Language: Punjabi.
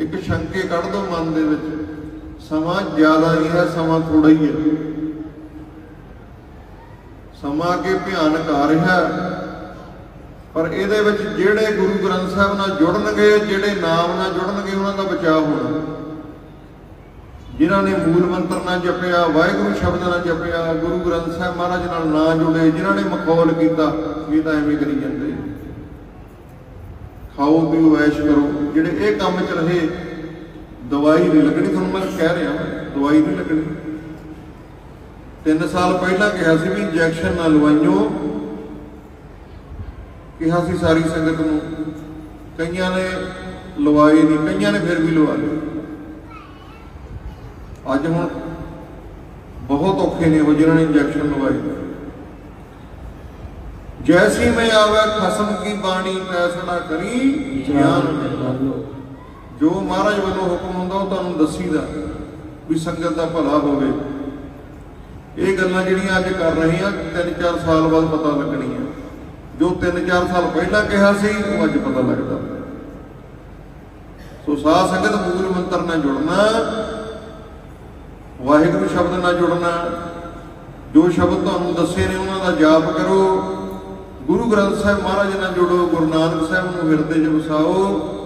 ਇੱਕ ਸ਼ੰਕੇ ਕੱਢ ਦੋ ਮਨ ਦੇ ਵਿੱਚ। ਸਮਾਂ ਜ਼ਿਆਦਾ ਨਹੀਂ ਹੈ, ਸਮਾਂ ਥੋੜਾ ਹੀ ਹੈ। ਸਮਾਂ ਕੇ ਭਿਆਨਕ ਆ ਰਿਹਾ ਪਰ ਇਹਦੇ ਵਿੱਚ ਜਿਹੜੇ ਗੁਰੂ ਗ੍ਰੰਥ ਸਾਹਿਬ ਨਾਲ ਜੁੜਨਗੇ, ਜਿਹੜੇ ਨਾਮ ਨਾਲ ਜੁੜਨਗੇ, ਉਹਨਾਂ ਦਾ ਬਚਾਅ ਹੋਣਾ। ਜਿਨ੍ਹਾਂ ਨੇ ਮੂਲ ਮੰਤਰ ਨਾਲ ਜਪਿਆ, ਵਾਹਿਗੁਰੂ ਸ਼ਬਦ ਨਾਲ ਜਪਿਆ, ਗੁਰੂ ਗ੍ਰੰਥ ਸਾਹਿਬ ਮਹਾਰਾਜ ਨਾਲ ਨਾ ਜੁੜੇ, ਜਿਨ੍ਹਾਂ ਨੇ ਮਖੌਲ ਕੀਤਾ, ਇਹ ਤਾਂ ਐਵੇਂ ਕਰੀ ਜਾਂਦੇ। ਖਾਓ, ਪੀਓ, ਐਸ਼ ਕਰੋ। ਜਿਹੜੇ ਇਹ ਕੰਮ ਚ ਰਹੇ, ਦਵਾਈ ਨਹੀਂ ਲੱਗਣੀ, ਤੁਹਾਨੂੰ ਮੈਂ ਕਹਿ ਰਿਹਾ, ਦਵਾਈ ਨਹੀਂ ਲੱਗਣੀ। ਤਿੰਨ ਸਾਲ ਪਹਿਲਾਂ ਕਿਹਾ ਸੀ ਵੀ ਇੰਜੈਕਸ਼ਨ ਨਾ ਲਵਾਈਓ। ਕਿਹਾ ਸੀ ਸਾਰੀ ਸੰਗਤ ਨੂੰ। ਕਈਆਂ ਨੇ ਲਵਾਏ ਨਹੀਂ, ਕਈਆਂ ਨੇ ਫਿਰ ਵੀ ਲਵਾ ਲਈ ਅੱਜ ਹੁਣ ਬਹੁਤ ਔਖੇ ਨੇ ਉਹ ਜਿਨ੍ਹਾਂ ਨੇ ਇੰਜੈਕਸ਼ਨ ਲਵਾਏ। ਜੈਸੀ ਮੈਂ ਆਵੇ ਖਸਮ ਕੀ ਬਾਣੀ ਫੈਸਲਾ ਕਰੀ ਗਿਆਨ ਜੋ ਮਹਾਰਾਜ ਵੱਲੋਂ ਹੁਕਮ ਹੁੰਦਾ ਉਹ ਤੁਹਾਨੂੰ ਦੱਸੀਦਾ ਵੀ ਸੰਗਤ ਦਾ ਭਲਾ ਹੋਵੇ ਇਹ ਗੱਲਾਂ ਜਿਹੜੀਆਂ ਅੱਜ ਕਰ ਰਹੇ ਆ 3-4 ਸਾਲ ਬਾਅਦ ਪਤਾ ਲੱਗਣੀਆਂ ਜੋ 3-4 ਸਾਲ ਪਹਿਲਾਂ ਕਿਹਾ ਸੀ ਉਹ ਅੱਜ ਪਤਾ ਲੱਗਦਾ ਸੋ ਸਾਧ ਸੰਗਤ ਮੂਲ ਮੰਤਰ ਨਾਲ ਜੁੜਨਾ ਵਾਹਿਗੁਰੂ ਸ਼ਬਦ ਨਾਲ ਜੁੜਨਾ ਜੋ ਸ਼ਬਦ ਤੁਹਾਨੂੰ ਦੱਸੇ ਨੇ ਉਹਨਾਂ ਦਾ ਜਾਪ ਕਰੋ ਗੁਰੂ ਗ੍ਰੰਥ ਸਾਹਿਬ ਮਹਾਰਾਜ ਨਾਲ ਜੁੜੋ ਗੁਰੂ ਨਾਨਕ ਸਾਹਿਬ ਨੂੰ ਹਿਰਦੇ 'ਚ ਵਸਾਓ